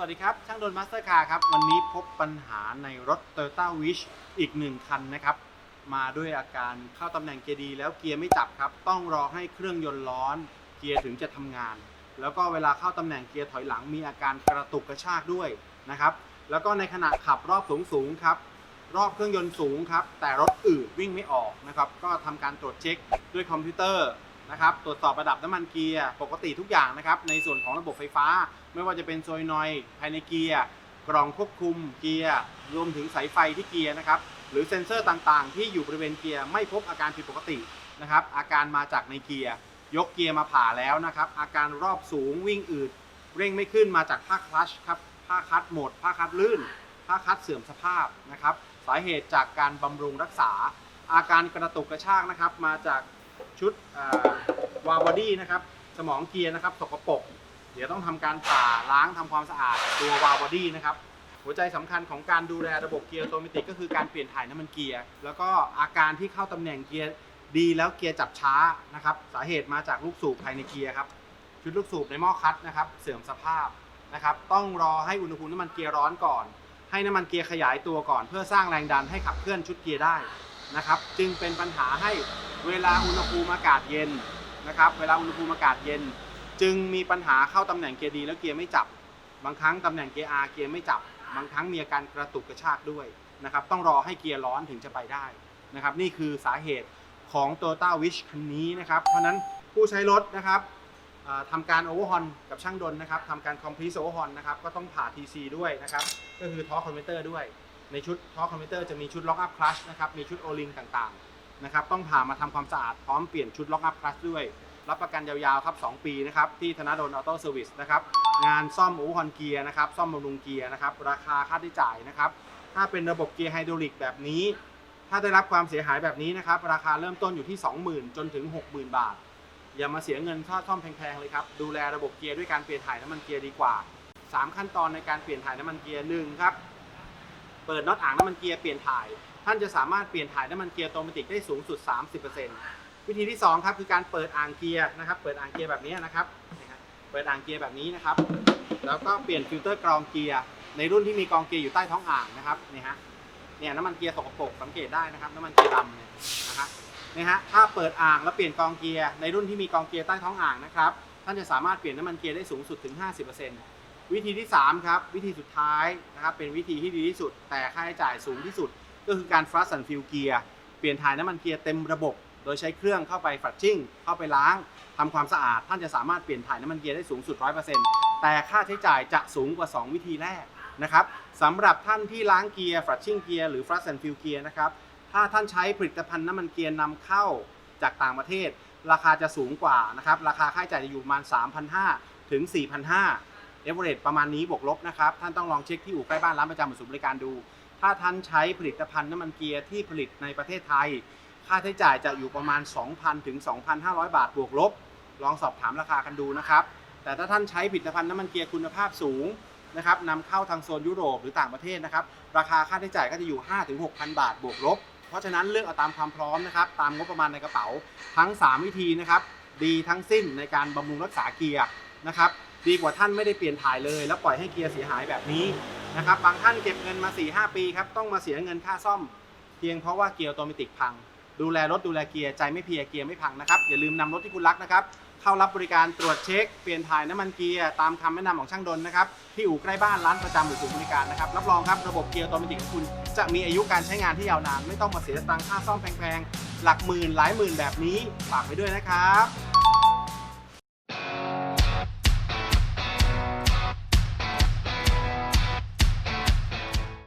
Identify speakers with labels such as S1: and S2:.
S1: วัสดีครับ ช่างโดนมาสเตอร์คาร์ครับ วันนี้พบปัญหาในรถ Toyota Wish อีกหนึ่งคันนะครับ มาด้วยอาการเข้าตำแหน่งเกียร์ดีแล้วเกียร์ไม่จับครับ ต้องรอให้เครื่องยนต์ร้อน เกียร์ถึงจะทำงาน แล้วก็เวลาเข้าตำแหน่งเกียร์ถอยหลังมีอาการกระตุกกระชากด้วยนะครับ แล้วก็ในขณะขับรอบสูงสูงครับ รอบเครื่องยนต์สูงครับ แต่รถอืดวิ่งไม่ออกนะครับ ก็ทำการตรวจเช็คด้วยคอมพิวเตอร์ นะครับตรวจสอบระดับน้ำมันเกียร์ปกติทุกอย่างนะครับในส่วนของระบบไฟฟ้า ไม่ว่าจะเป็นโซยนอยภายในเกียร์กล่องควบคุมเกียร์รวมถึงสายไฟที่เกียร์นะครับหรือเซ็นเซอร์ต่างๆ ที่อยู่บริเวณเกียร์ไม่พบอาการผิดปกตินะครับอาการมาจากในเกียร์ยกเกียร์มาผ่าแล้วนะครับอาการรอบสูงวิ่งอืดเร่งไม่ขึ้นมาจากผ้าคลัชครับผ้าคัดหมดผ้าคัดลื่นผ้าคัดเสื่อมสภาพนะครับสาเหตุจากการบำรุงรักษา อาการกระตุกกระชากนะครับมาจาก ชุดวาลบอดี้นะครับ สมองเกียร์นะครับสกปรกเดี๋ยวต้องทำการผ่าล้างทำความสะอาดตัววาลบอดี้นะครับ หัวใจสำคัญของการดูแลระบบเกียร์ออโตเมติกก็คือการเปลี่ยนถ่ายน้ำมันเกียร์ แล้วก็อาการที่เข้าตำแหน่งเกียร์ดีแล้วเกียร์จับช้านะครับ สาเหตุมาจากลูกสูบภายในเกียร์ครับ ชุดลูกสูบในหม้อคัดนะครับ เสื่อมสภาพนะครับ ต้องรอให้อุณหภูมิน้ำมันเกียร์ร้อนก่อน ให้น้ำมันเกียร์ขยายตัวก่อน เพื่อสร้างแรงดันให้ขับเคลื่อนชุดเกียร์ได้ นะครับ จึงเป็นปัญหาให้เวลาอุณหภูมิอากาศเย็นนะครับ เวลาอุณหภูมิอากาศเย็น จึงมีปัญหาเข้าตำแหน่งเกียร์ดีแล้วเกียร์ไม่จับ บางครั้งตำแหน่งเกียร์ R เกียร์ไม่จับ บางครั้งมีอาการกระตุกกระชากด้วยนะครับ ต้องรอให้เกียร์ร้อนถึงจะไปได้นะครับ นี่คือสาเหตุของ Toyota Wish คันนี้นะครับ เพราะนั้นผู้ใช้รถนะครับทำการโอเวอร์ฮอนกับช่างดนนะครับทำการ complete overhaul นนะครับ ก็ต้องผ่า TC ด้วยนะครับ ก็คือท้อคอมพิวเตอร์ด้วย ในชุดท้อคอมพิวเตอร์จะมีชุดล็อกอัพคลัชนะครับมีชุดโอลิงต่างๆนะครับต้องผ่ามาทำความสะอาดพร้อมเปลี่ยนชุดล็อกอัพคลัชด้วย รับประกันยาวๆครับ 2 ปีนะครับที่ธนาดลออโต้เซอร์วิสนะครับงานซ่อมอูฮอนเกียร์นะครับซ่อมบำรุงเกียร์นะครับราคาค่าใช้จ่ายนะครับถ้าเป็นระบบเกียร์ไฮดรอลิกแบบนี้ ถ้าได้รับความเสียหายแบบนี้นะครับราคาเริ่มต้นอยู่ที่ 20,000 จนถึง 60,000 บาท อย่ามาเสียเงินค่าซ่อมแพงๆเลยครับดูแลระบบเกียร์ด้วยการเปลี่ยนถ่ายน้ำมันเกียร์ดีกว่า 3 ขั้นตอนในการเปลี่ยนถ่ายน้ำมันเกียร์หนึ่งครับ เปิดน็อตอ่างน้ำมันเกียร์เปลี่ยนถ่าย ท่านจะสามารถเปลี่ยนถ่ายน้ำมันเกียร์โตเมติกได้สูงสุด 30%วิธีที่2ครับคือการเปิดอ่างเกียร์นะครับ เปิดอ่างเกียร์แบบนี้นะครับ เปิดอ่างเกียร์แบบนี้นะครับ แล้วก็เปลี่ยนฟิลเตอร์กรองเกียร์ในรุ่นที่มีกรองเกียร์อยู่ใต้ท้องอ่างนะครับนี่ฮะเนี่ยน้ำมันเกียร์สกปรกสังเกตได้นะครับน้ำมันเกียร์ดำเนี่ยนะครับนี่ฮะถ้าเปิดอ่างแล้วเปลี่ยนกรองเกียร์ในรุ่นที่มีกรองเกียร์ใต้ท้องอ่างนะครับท่านจะสามารถเปลี่ยนน้ำมันเกียร์ได้สูงสุดถึง 50% วิธีที่ 3 ครับ วิธีสุดท้ายนะครับเป็นวิธีที่ดีที่สุด แต่ค่าใช้จ่ายสูงที่สุด ก็คือการ flush and fill เกียร์เปลี่ยนถ่ายน้ำมันเกียร์เต็มระบบ โดยใช้เครื่องเข้าไปฝัดชิ่ง เข้าไปล้างทำความสะอาด ท่านจะสามารถเปลี่ยนถ่ายน้ำมันเกียร์ได้สูงสุด 100%แต่ค่าใช้จ่ายจะสูงกว่า 2 วิธีแรกนะครับสำหรับท่านที่ล้างเกียร์ฝัดชิ่งเกียร์หรือ flush and fill เกียร์นะครับถ้าท่านใช้ผลิตภัณฑ์น้ำมันเกียร์นำเข้าจากต่างประเทศ ราคาจะสูงกว่านะครับราคาค่าใช้จ่ายจะอยู่ประมาณ3,500ถึง4,500 เอเวอเรสประมาณนี้บวกลบนะครับท่านต้องลองเช็คที่อู่ใกล้บ้านร้านประจำหรือศูนย์บริการดู ถ้าท่านใช้ผลิตภัณฑ์น้ำมันเกียร์ที่ผลิตในประเทศไทย ค่าใช้จ่ายจะอยู่ประมาณ 2,000ถึง2,500 บาทบวกลบ ลองสอบถามราคากันดูนะครับแต่ถ้าท่านใช้ผลิตภัณฑ์น้ำมันเกียร์คุณภาพสูงนะครับนำเข้าทางโซนยุโรปหรือต่างประเทศนะครับราคาค่าใช้จ่ายก็จะอยู่5ถึง6,000 บาทบวกลบ เพราะฉะนั้นเลือกเอาตามความพร้อมนะครับตามงบประมาณในกระเป๋าทั้ง 3 วิธีนะครับดีทั้งสิ้นในการบำรุงรักษาเกียร์นะครับ ดีกว่าท่านไม่ได้เปลี่ยนถ่ายเลย แล้วปล่อยให้เกียร์เสียหายแบบนี้นะครับบางท่านเก็บเงินมา 4-5 ปีครับต้องมาเสียเงินค่าซ่อม เพียงเพราะว่าเกียร์ออโตเมติกพัง ดูแลรถดูแลเกียร์ใจไม่เพียเกียร์ไม่พังนะครับอย่าลืมนำรถที่คุณรักนะครับเข้ารับบริการตรวจเช็คเปลี่ยนถ่ายน้ำมันเกียร์ตามคำแนะนำของช่างดนนะครับที่อู่ใกล้บ้านร้านประจำหรือศูนย์บริการนะครับรับรองครับระบบเกียร์ออโตเมติกของคุณ จะมีอายุการใช้งานที่ยาวนานไม่ต้องมาเสียตังค่าซ่อมแพงๆหลักหมื่นหลายหมื่นแบบนี้ฝากไว้ด้วยนะครับ